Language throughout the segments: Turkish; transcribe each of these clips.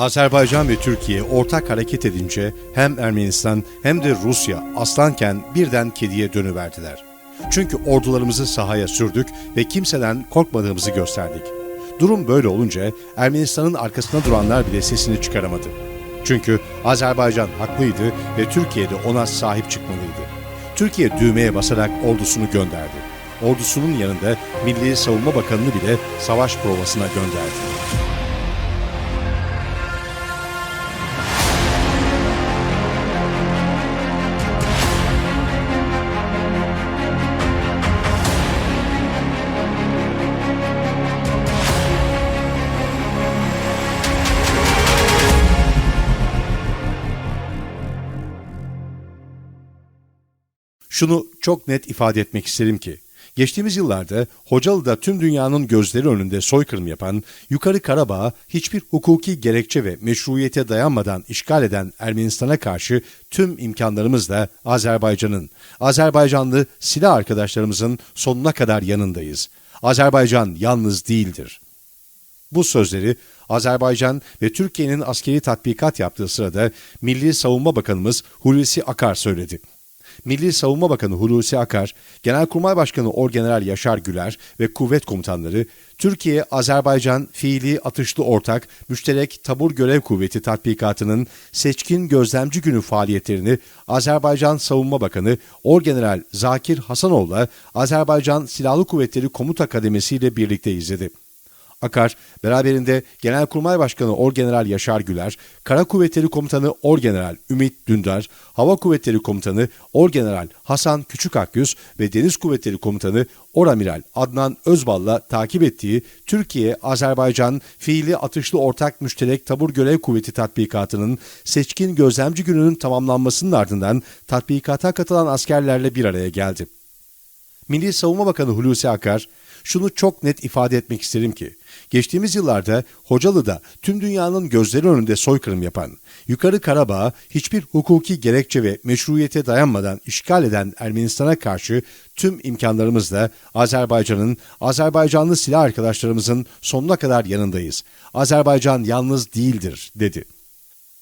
Azerbaycan ve Türkiye ortak hareket edince hem Ermenistan hem de Rusya aslanken birden kediye dönüverdiler. Çünkü ordularımızı sahaya sürdük ve kimseden korkmadığımızı gösterdik. Durum böyle olunca Ermenistan'ın arkasında duranlar bile sesini çıkaramadı. Çünkü Azerbaycan haklıydı ve Türkiye de ona sahip çıkmalıydı. Türkiye düğmeye basarak ordusunu gönderdi. Ordusunun yanında Milli Savunma Bakanı'nı bile savaş provasına gönderdi. Şunu çok net ifade etmek isterim ki, geçtiğimiz yıllarda Hocalı'da tüm dünyanın gözleri önünde soykırım yapan, Yukarı Karabağ hiçbir hukuki gerekçe ve meşruiyete dayanmadan işgal eden Ermenistan'a karşı tüm imkanlarımızla Azerbaycan'ın, Azerbaycanlı silah arkadaşlarımızın sonuna kadar yanındayız. Azerbaycan yalnız değildir. Bu sözleri Azerbaycan ve Türkiye'nin askeri tatbikat yaptığı sırada Milli Savunma Bakanımız Hulusi Akar söyledi. Milli Savunma Bakanı Hulusi Akar, Genelkurmay Başkanı Orgeneral Yaşar Güler ve kuvvet komutanları Türkiye-Azerbaycan fiili atışlı ortak müşterek tabur görev kuvveti tatbikatının seçkin gözlemci günü faaliyetlerini Azerbaycan Savunma Bakanı Orgeneral Zakir Hasanoğlu'la Azerbaycan Silahlı Kuvvetleri Komuta Kademesi ile birlikte izledi. Akar, beraberinde Genelkurmay Başkanı Orgeneral Yaşar Güler, Kara Kuvvetleri Komutanı Orgeneral Ümit Dündar, Hava Kuvvetleri Komutanı Orgeneral Hasan Küçükakgüz ve Deniz Kuvvetleri Komutanı Oramiral Adnan Özbal'la takip ettiği Türkiye-Azerbaycan fiili atışlı ortak müşterek tabur görev kuvveti tatbikatının seçkin gözlemci gününün tamamlanmasının ardından tatbikata katılan askerlerle bir araya geldi. Milli Savunma Bakanı Hulusi Akar, şunu çok net ifade etmek isterim ki, geçtiğimiz yıllarda Hocalı'da tüm dünyanın gözleri önünde soykırım yapan, Yukarı Karabağ hiçbir hukuki gerekçe ve meşruiyete dayanmadan işgal eden Ermenistan'a karşı tüm imkanlarımızla Azerbaycan'ın, Azerbaycanlı silah arkadaşlarımızın sonuna kadar yanındayız. Azerbaycan yalnız değildir, dedi.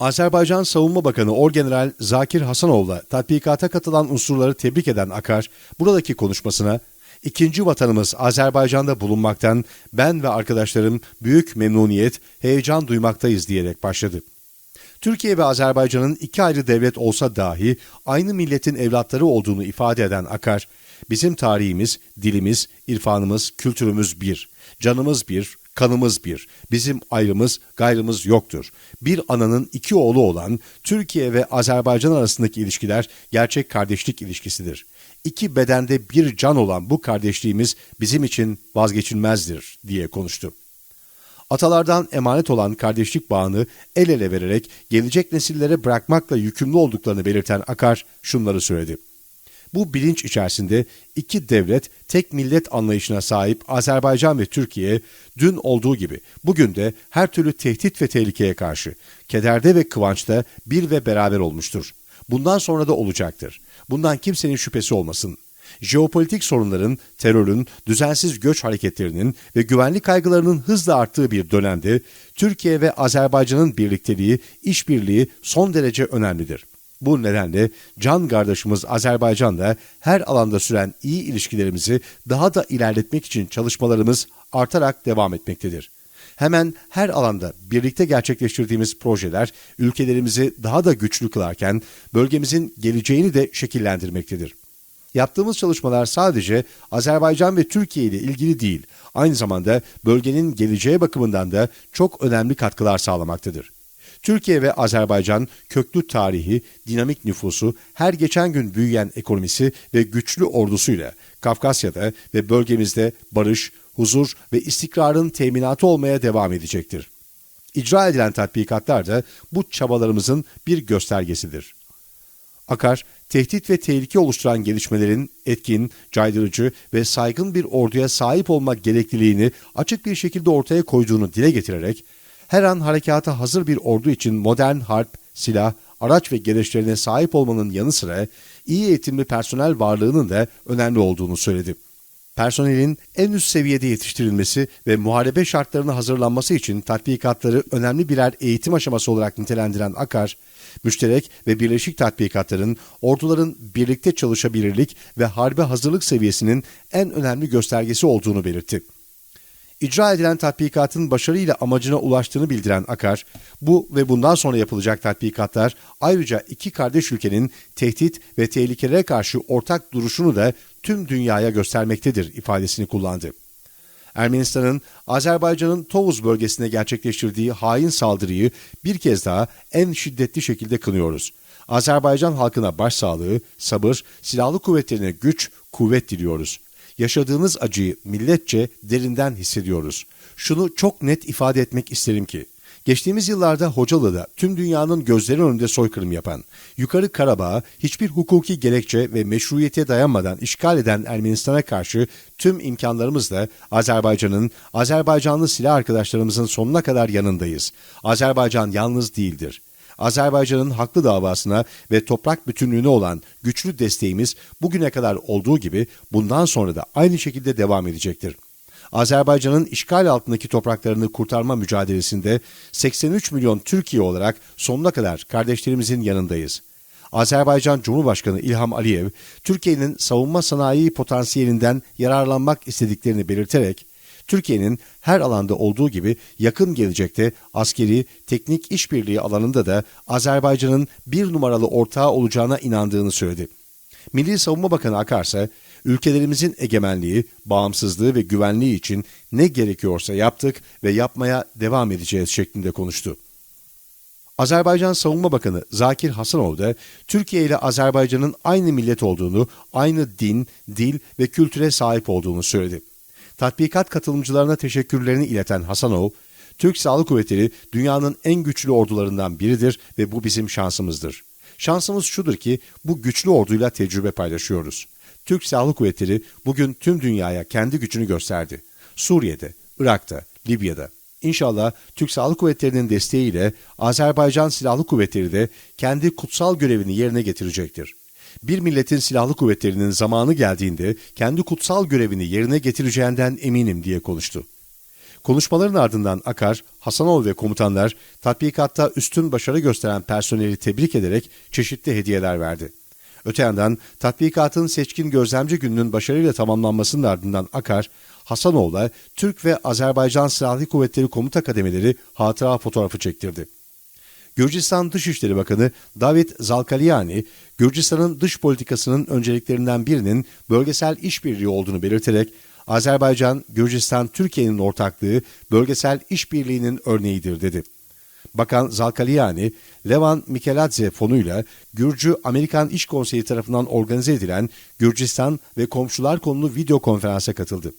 Azerbaycan Savunma Bakanı Orgeneral Zakir Hasanoğlu'la tatbikata katılan unsurları tebrik eden Akar, buradaki konuşmasına ikinci vatanımız Azerbaycan'da bulunmaktan ben ve arkadaşlarım büyük memnuniyet, heyecan duymaktayız diyerek başladı. Türkiye ve Azerbaycan'ın iki ayrı devlet olsa dahi aynı milletin evlatları olduğunu ifade eden Akar, bizim tarihimiz, dilimiz, irfanımız, kültürümüz bir, canımız bir, kanımız bir, bizim ayrımız, gayrımız yoktur. Bir ananın iki oğlu olan Türkiye ve Azerbaycan arasındaki ilişkiler gerçek kardeşlik ilişkisidir. İki bedende bir can olan bu kardeşliğimiz bizim için vazgeçilmezdir diye konuştu. Atalardan emanet olan kardeşlik bağını el ele vererek gelecek nesillere bırakmakla yükümlü olduklarını belirten Akar şunları söyledi. Bu bilinç içerisinde iki devlet tek millet anlayışına sahip Azerbaycan ve Türkiye dün olduğu gibi bugün de her türlü tehdit ve tehlikeye karşı kederde ve kıvançta bir ve beraber olmuştur. Bundan sonra da olacaktır. Bundan kimsenin şüphesi olmasın. Jeopolitik sorunların, terörün, düzensiz göç hareketlerinin ve güvenlik kaygılarının hızla arttığı bir dönemde Türkiye ve Azerbaycan'ın birlikteliği, işbirliği son derece önemlidir. Bu nedenle can kardeşimiz Azerbaycan'la her alanda süren iyi ilişkilerimizi daha da ilerletmek için çalışmalarımız artarak devam etmektedir. Hemen her alanda birlikte gerçekleştirdiğimiz projeler ülkelerimizi daha da güçlü kılarken bölgemizin geleceğini de şekillendirmektedir. Yaptığımız çalışmalar sadece Azerbaycan ve Türkiye ile ilgili değil, aynı zamanda bölgenin geleceği bakımından da çok önemli katkılar sağlamaktadır. Türkiye ve Azerbaycan köklü tarihi, dinamik nüfusu, her geçen gün büyüyen ekonomisi ve güçlü ordusuyla Kafkasya'da ve bölgemizde barış, huzur ve istikrarın teminatı olmaya devam edecektir. İcra edilen tatbikatlar da bu çabalarımızın bir göstergesidir. Akar, tehdit ve tehlike oluşturan gelişmelerin etkin, caydırıcı ve saygın bir orduya sahip olmak gerekliliğini açık bir şekilde ortaya koyduğunu dile getirerek, her an harekata hazır bir ordu için modern harp, silah, araç ve gereçlerine sahip olmanın yanı sıra iyi eğitimli personel varlığının da önemli olduğunu söyledi. personelin en üst seviyede yetiştirilmesi ve muharebe şartlarına hazırlanması için tatbikatları önemli birer eğitim aşaması olarak nitelendiren Akar, müşterek ve birleşik tatbikatların orduların birlikte çalışabilirlik ve harbe hazırlık seviyesinin en önemli göstergesi olduğunu belirtti. İcra edilen tatbikatın başarıyla amacına ulaştığını bildiren Akar, bu ve bundan sonra yapılacak tatbikatlar ayrıca iki kardeş ülkenin tehdit ve tehlikelere karşı ortak duruşunu da tüm dünyaya göstermektedir ifadesini kullandı. Ermenistan'ın Azerbaycan'ın Tovuz bölgesine gerçekleştirdiği hain saldırıyı bir kez daha en şiddetli şekilde kınıyoruz. Azerbaycan halkına başsağlığı, sabır, silahlı kuvvetlerine güç, kuvvet diliyoruz. Yaşadığınız acıyı milletçe derinden hissediyoruz. Şunu çok net ifade etmek isterim ki, Geçtiğimiz yıllarda Hocalı'da tüm dünyanın gözleri önünde soykırım yapan, Yukarı Karabağ hiçbir hukuki gerekçe ve meşruiyete dayanmadan işgal eden Ermenistan'a karşı tüm imkanlarımızla Azerbaycan'ın, Azerbaycanlı silah arkadaşlarımızın sonuna kadar yanındayız. Azerbaycan yalnız değildir. Azerbaycan'ın haklı davasına ve toprak bütünlüğüne olan güçlü desteğimiz bugüne kadar olduğu gibi bundan sonra da aynı şekilde devam edecektir. Azerbaycan'ın işgal altındaki topraklarını kurtarma mücadelesinde 83 milyon Türkiye olarak sonuna kadar kardeşlerimizin yanındayız. Azerbaycan Cumhurbaşkanı İlham Aliyev, Türkiye'nin savunma sanayi potansiyelinden yararlanmak istediklerini belirterek, Türkiye'nin her alanda olduğu gibi yakın gelecekte askeri, teknik işbirliği alanında da Azerbaycan'ın bir numaralı ortağı olacağına inandığını söyledi. Milli Savunma Bakanı Akarsa, ülkelerimizin egemenliği, bağımsızlığı ve güvenliği için ne gerekiyorsa yaptık ve yapmaya devam edeceğiz şeklinde konuştu. Azerbaycan Savunma Bakanı Zakir Hasanov da Türkiye ile Azerbaycan'ın aynı millet olduğunu, aynı din, dil ve kültüre sahip olduğunu söyledi. Tatbikat katılımcılarına teşekkürlerini ileten Hasanov, Türk Silahlı Kuvvetleri dünyanın en güçlü ordularından biridir ve bu bizim şansımızdır. Şansımız şudur ki bu güçlü orduyla tecrübe paylaşıyoruz. Türk Silahlı Kuvvetleri bugün tüm dünyaya kendi gücünü gösterdi. Suriye'de, Irak'ta, Libya'da. İnşallah Türk Silahlı Kuvvetleri'nin desteğiyle Azerbaycan Silahlı Kuvvetleri de kendi kutsal görevini yerine getirecektir. Bir milletin silahlı kuvvetlerinin zamanı geldiğinde kendi kutsal görevini yerine getireceğinden eminim diye konuştu. Konuşmaların ardından Akar, Hasanov ve komutanlar tatbikatta üstün başarı gösteren personeli tebrik ederek çeşitli hediyeler verdi. Öte yandan tatbikatın seçkin gözlemci gününün başarıyla tamamlanmasının ardından Akar, Hasanoğlu'la Türk ve Azerbaycan Silahlı Kuvvetleri Komuta Kademeleri hatıra fotoğrafı çektirdi. Gürcistan Dışişleri Bakanı David Zalkalyani, Gürcistan'ın dış politikasının önceliklerinden birinin bölgesel işbirliği olduğunu belirterek, Azerbaycan, Gürcistan, Türkiye'nin ortaklığı bölgesel işbirliğinin örneğidir dedi. Bakan Zalkaliyani, Levan Mikeladze fonuyla Gürcü Amerikan İş Konseyi tarafından organize edilen Gürcistan ve komşular konulu video konferansa katıldı.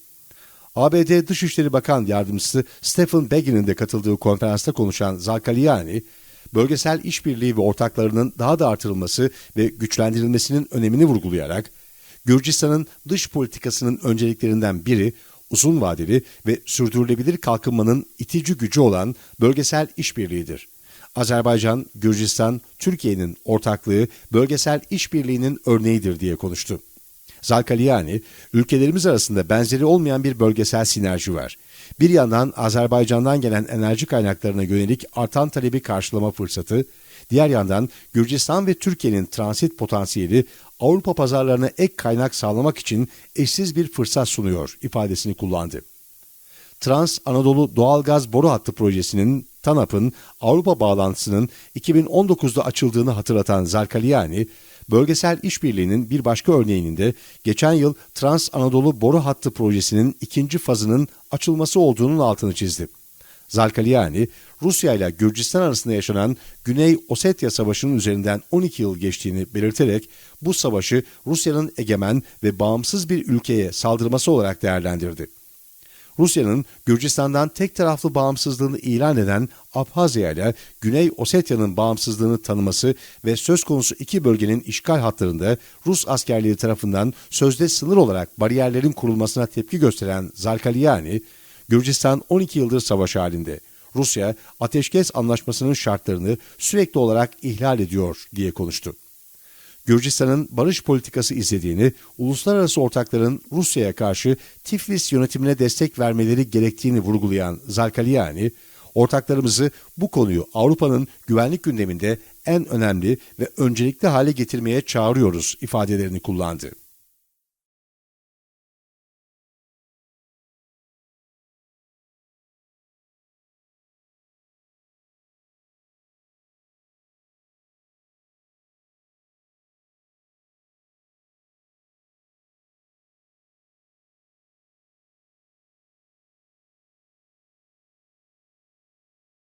ABD Dışişleri Bakan Yardımcısı Stephen Begin'in de katıldığı konferansta konuşan Zalkaliyani, bölgesel işbirliği ve ortaklarının daha da artırılması ve güçlendirilmesinin önemini vurgulayarak, Gürcistan'ın dış politikasının önceliklerinden biri uzun vadeli ve sürdürülebilir kalkınmanın itici gücü olan bölgesel işbirliğidir. Azerbaycan, Gürcistan, Türkiye'nin ortaklığı bölgesel işbirliğinin örneğidir diye konuştu. Zalkaliyani, ülkelerimiz arasında benzeri olmayan bir bölgesel sinerji var. Bir yandan Azerbaycan'dan gelen enerji kaynaklarına yönelik artan talebi karşılama fırsatı, diğer yandan Gürcistan ve Türkiye'nin transit potansiyeli Avrupa pazarlarına ek kaynak sağlamak için eşsiz bir fırsat sunuyor ifadesini kullandı. Trans Anadolu Doğalgaz Boru Hattı projesinin TANAP'ın Avrupa bağlantısının 2019'da açıldığını hatırlatan Zarkaliyani, bölgesel işbirliğinin bir başka örneğinin de geçen yıl Trans Anadolu Boru Hattı projesinin ikinci fazının açılması olduğunun altını çizdi. Zalkaliyani, Rusya ile Gürcistan arasında yaşanan Güney Osetya Savaşı'nın üzerinden 12 yıl geçtiğini belirterek bu savaşı Rusya'nın egemen ve bağımsız bir ülkeye saldırması olarak değerlendirdi. Rusya'nın Gürcistan'dan tek taraflı bağımsızlığını ilan eden Abhazya ile Güney Osetya'nın bağımsızlığını tanıması ve söz konusu iki bölgenin işgal hatlarında Rus askerleri tarafından sözde sınır olarak bariyerlerin kurulmasına tepki gösteren Zarkaliyani, Gürcistan 12 yıldır savaş halinde. Rusya ateşkes anlaşmasının şartlarını sürekli olarak ihlal ediyor diye konuştu. Gürcistan'ın barış politikası izlediğini, uluslararası ortakların Rusya'ya karşı Tiflis yönetimine destek vermeleri gerektiğini vurgulayan Zarkaliani, ortaklarımızı bu konuyu Avrupa'nın güvenlik gündeminde en önemli ve öncelikli hale getirmeye çağırıyoruz ifadelerini kullandı.